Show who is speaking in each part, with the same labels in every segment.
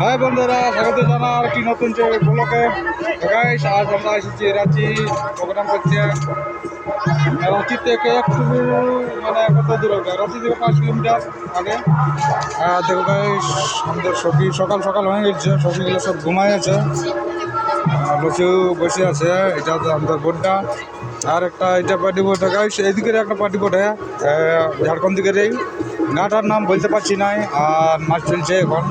Speaker 1: High বন্ধুরা, স্বাগত জানা কি নতুন যে ব্লকে। গাইস আজ আমরা এসেছি রাঁচি প্রোগ্রাম করছে রাঁচি থেকে একটু মানে কত দূর হবে? রাঁচি থেকে পাঁচ কিলোমিটার আগে। আর দেখো গাইস আমাদের সবজি সকাল সকাল হয়ে গেছে সবজিগুলো সব ঘুমাই আছে। লচু বসে আছে, এটা আমাদের বোর্ডটা। আর একটা, এটা পার্টি বোর্ড গাইস এদিকের একটা পার্টি বোর্ড হ্যাঁ ঝাড়খণ্ড দিকের এই। গাটার নাম বলতে পারছি নাই, আর মাছ চলছে এখন।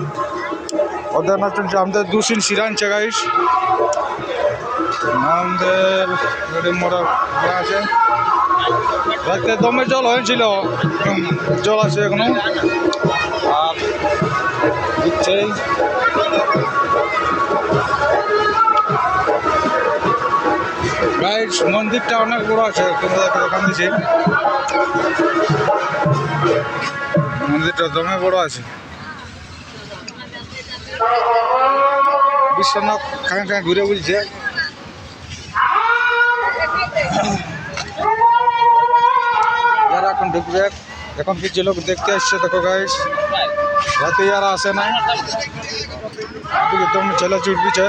Speaker 1: চলছে আমাদের দুশিন সিরানছে গাইস আমাদের মোড়া আছে। রাতে দমে জল হয়েছিল। জল আছে এখনও। আর দিচ্ছেই গাইস মন্দিরটা অনেক বড় আছে তোমাদেরকে দেখান দিচ্ছি মন্দিরটা দমে বড় আছে। বিশ্বনাথ খাঁ খাঁ ঘুরে বলছে। যারা এখন ঢুকবে, এখন কিছু লোক দেখতে আসছে, দেখো গাইস রাতে যারা আসে না একদম ছেলে চুটবিছে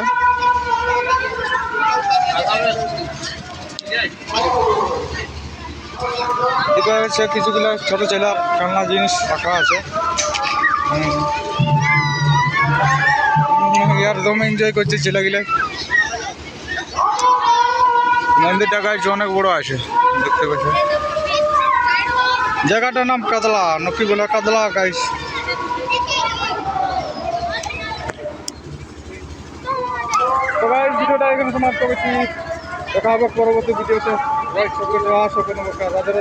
Speaker 1: এদিকে হচ্ছে কিছুগুলো ছোট ছেলের খেলনা জিনিস রাখা আছে। হুম। হুম, ইয়ার দমে এনজয় করছে ছেলেগুলো মন্দিরটা গাছ অনেক বড় আছে দেখতে পাচ্ছ জায়গাটার নাম কাদলা নকি বলে কাদলা গাইস গাইস ভিডিওটা এখানে সমাপ্ত করছি। দেখা হবে পরবর্তী ভিডিওতে সকলে নমস্কার। রাধে